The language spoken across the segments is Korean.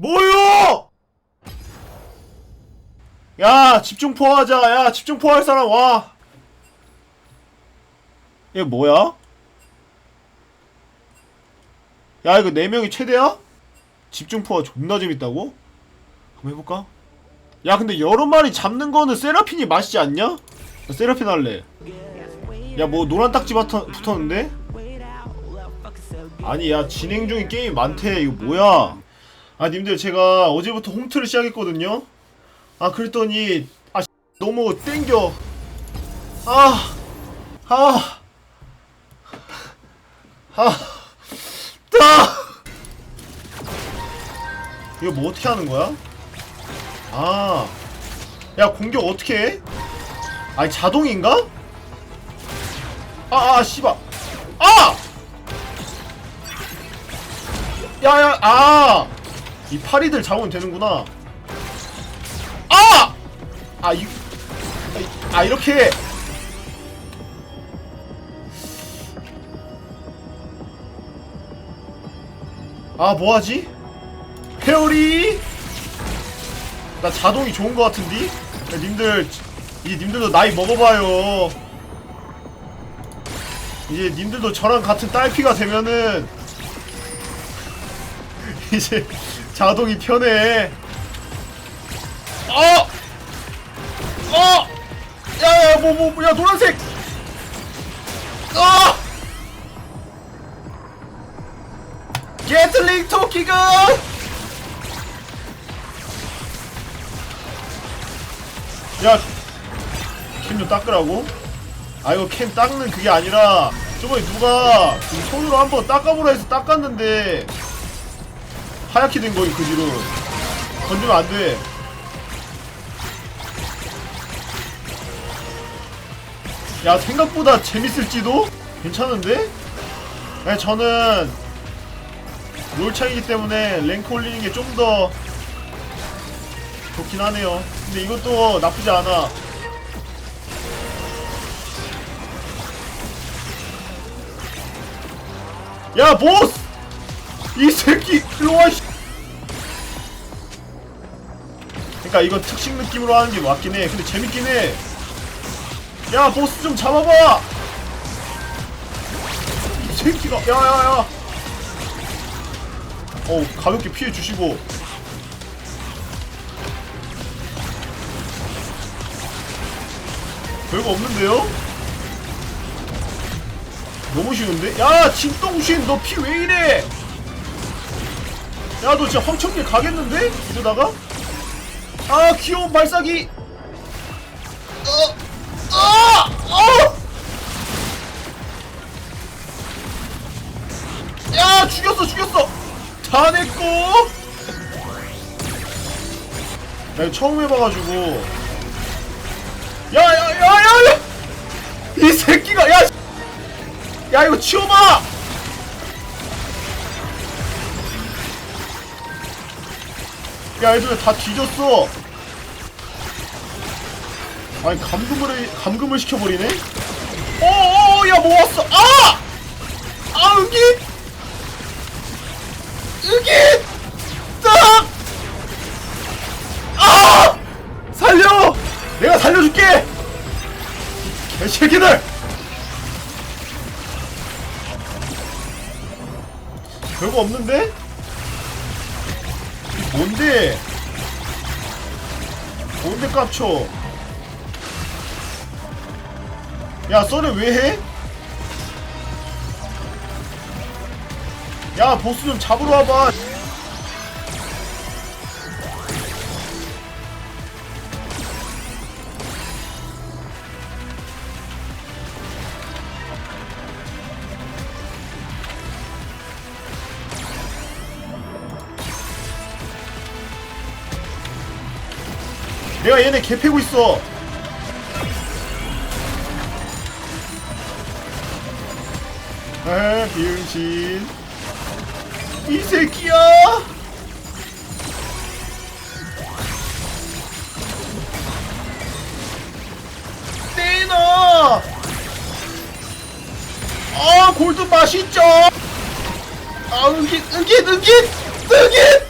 뭐요? 야 집중 포하자 야 집중 포할 사람 와 이게 뭐야? 야 이거 4명이 최대야? 집중 포화 존나 재밌다고? 한번 해볼까? 야 근데 여러 마리 잡는 거는 세라핀이 맛있지 않냐? 나 세라핀 할래 야 뭐 노란 딱지 붙어, 붙었는데? 아니 야 진행 중인 게임 많대 이거 뭐야 아 님들 제가 어제부터 홈트를 시작했거든요 아 그랬더니 아 너무 땡겨 아 아, 아, 따! 이거 뭐 어떻게 하는 거야? 아, 야 공격 어떻게 해? 아니 자동인가? 아, 아, 씨발, 아! 야 야, 아, 이 파리들 잡으면 되는구나. 아! 아, 이, 아, 아 이렇게. 아 뭐하지? 회오리 나 자동이 좋은 것 같은디? 야, 님들 이 님들도 나이 먹어봐요 이제 님들도 저랑 같은 딸피가 되면은 이제 자동이 편해 어! 어! 야야 뭐뭐 야 노란색 어! 게틀링 토끼가 야, 캠 좀 닦으라고? 아 이거 캠 닦는 그게 아니라 저번에 누가 이 손으로 한번 닦아보라 해서 닦았는데 하얗게 된 거니 그 뒤로 건드면 안 돼. 야 생각보다 재밌을지도 괜찮은데? 네, 저는 롤창이기 때문에 랭크 올리는 게 좀 더 좋긴 하네요. 근데 이것도 나쁘지 않아. 야, 보스! 이 새끼, 일로 와, 씨. 그니까 이건 특식 느낌으로 하는 게 맞긴 해. 근데 재밌긴 해. 야, 보스 좀 잡아봐! 이 새끼가, 야, 야, 야. 어우, 가볍게 피해 주시고. 별거 없는데요? 너무 쉬운데? 야 진동신 너 피 왜 이래? 야 너 진짜 황천길 가겠는데? 이러다가? 아 귀여운 발사기 어! 어! 어! 야 죽였어 죽였어 다 내꺼 나 처음 해봐가지고 야야야야야! 이 새끼가 야! 야 이거 치워봐! 야 애들 다 뒤졌어. 아니 감금을 감금을 시켜버리네. 어어 야뭐 왔어? 아! 아 여기 여기 딱! 아! 살려! 내가 살려줄게! 개새끼들! 별거 없는데? 뭔데? 뭔데 깝쳐? 야, 썰을 왜 해? 야, 보스 좀 잡으러 와봐. 내가 얘네 개 패고 있어. 아, 비응신. 이 새끼야! 떼나! 아, 골드 맛있죠? 아, 은깃, 은깃, 은깃! 은깃!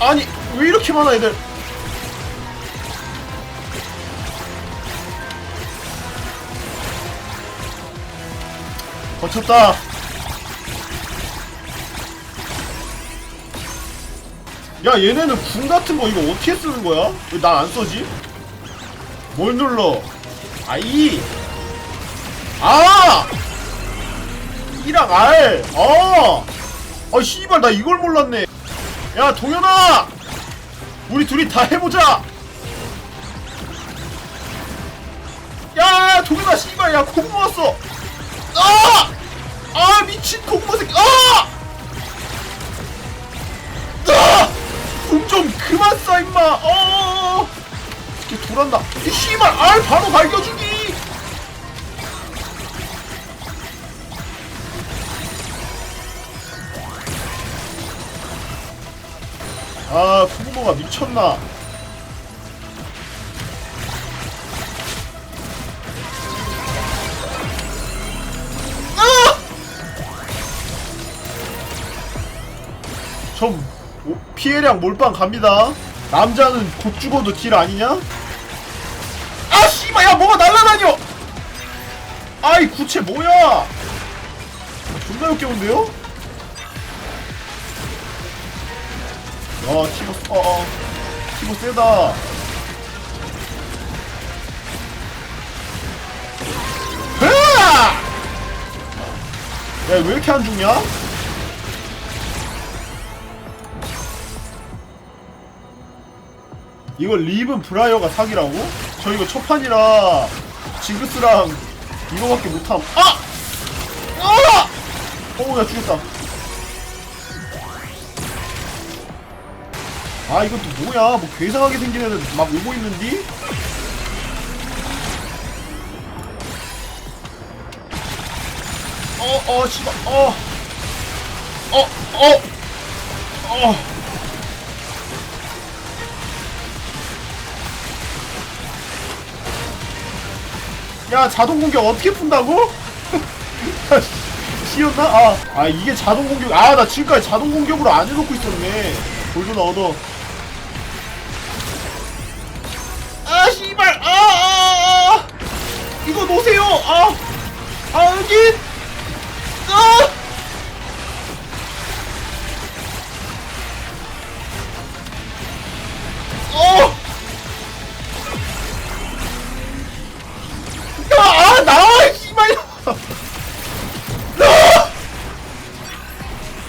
아니 왜 이렇게 많아 애들 버텼다 야 얘네는 궁 같은 거 이거 어떻게 쓰는 거야? 왜 난 안 써지? 뭘 눌러? 아이 아! 이랑 알! 아! 아 씨발 나 이걸 몰랐네 야 동현아! 우리 둘이 다 해보자! 야 동현아 씨발 야공 모았어! 아! 아 미친 공 모았어 아! 아! 공좀 그만 쏴 임마 어 이렇게 돌았나 이 씨발 알 바로 밝혀주기 아 쿠구모가 미쳤나 아! 좀 오- 피해량 몰빵 갑니다 남자는 곧 죽어도 딜 아니냐? 아 씨발 야 뭐가 날라다녀 아이 구체 뭐야 아, 존나 역겨운데요? 야 티모 어어 티모 세다 으아! 야왜 이렇게 안 죽냐? 이거 리븐 브라이어가 사기라고? 저 이거 첫판이라 징크스랑 이거밖에 못함 아! 아! 어우 야 죽였다 아 이건 또 뭐야 뭐 괴상하게 생긴 애들 막 오고 있는디? 어어 씨발 어어어 어, 어, 어. 야 자동 공격 어떻게 푼다고? 쉬었나? 아, 아 이게 자동 공격 아 나 지금까지 자동 공격으로 안 해놓고 있었네 골드나 얻어 놓으세요 아, 아 여기 아 어! 야, 아, 나와, 씨발! 나!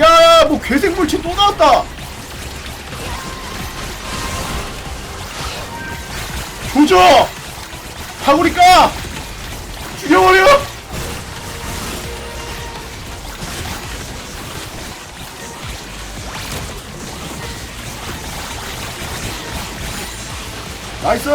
야, 뭐 괴생물체 또 나왔다! 조져! 다구리 까! 죽여버려! 나이스!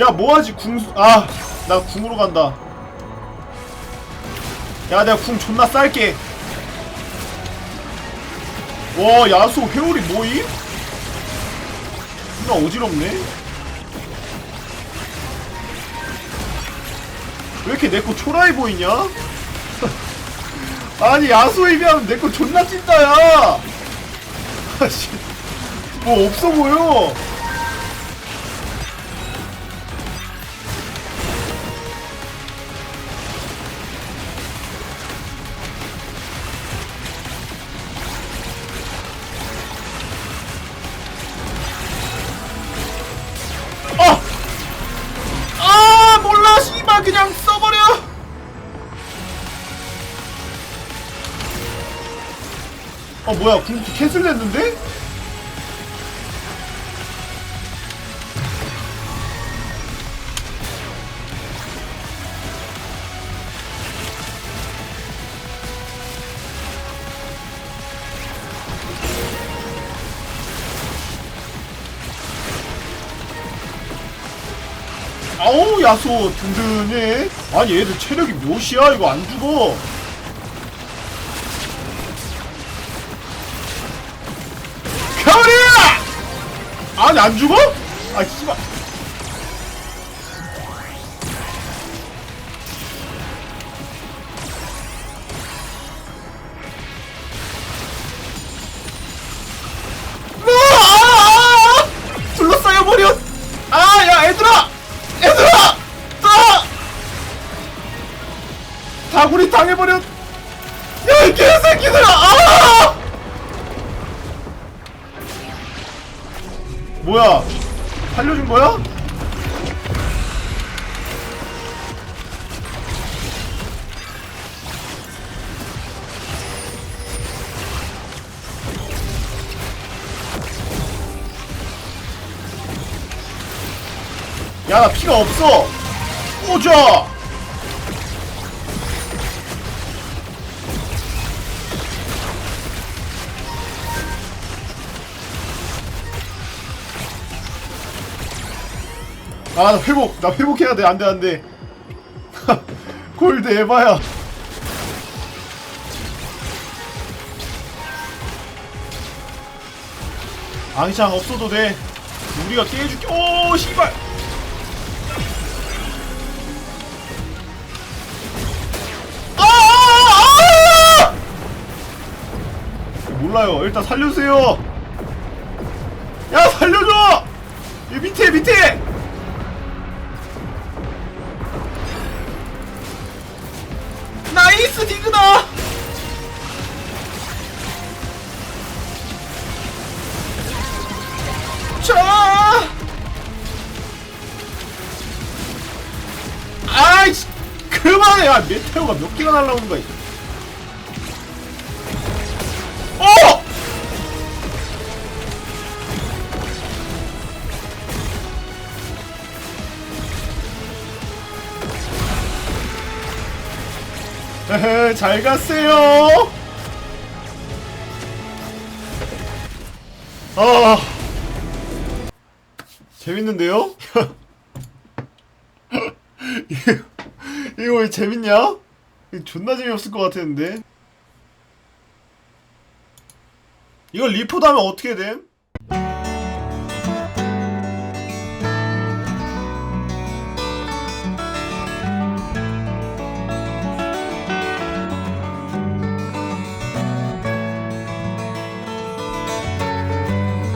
야 뭐하지 궁수 아나 궁으로 간다 야 내가 궁 존나 쌀게 와 야수 회오리 뭐임? 존나 어지럽네 왜 이렇게 내 거 초라해 보이냐? 아니 야수에 비하면 내 거 존나 찐따야 아씨 뭐 없어 보여 뭐야 궁 캔슬 됐는데? 아우 야소 든든해. 아니 얘들 체력이 몇이야? 이거 안 죽어 아니 안 죽어? 아 씨발 뭐, 아, 아, 아! 둘러싸여 버려. 아, 야, 얘들아, 얘들아, 아, 다구리 당해버려. 야, 이 개새끼들아, 아! 뭐야? 살려준 거야? 야 나 피가 없어. 오자 아, 나 회복, 나 회복해야 돼. 안 돼, 안 돼. 골드 에바야. 앙샹 없어도 돼. 우리가 깨줄게. 오, 씨발. 아, 아, 아! 몰라요. 일단 살려주세요. 야, 살려줘! 이 밑에, 밑에! 야, 메테오가 몇 개가 날라오는 거야. 어! 에헤, 잘 갔어요. 아, 재밌는데요? 이거, 이거 왜 재밌냐? 이거 존나 재미없을 것 같았는데. 이걸 리포드 하면 어떻게 됨?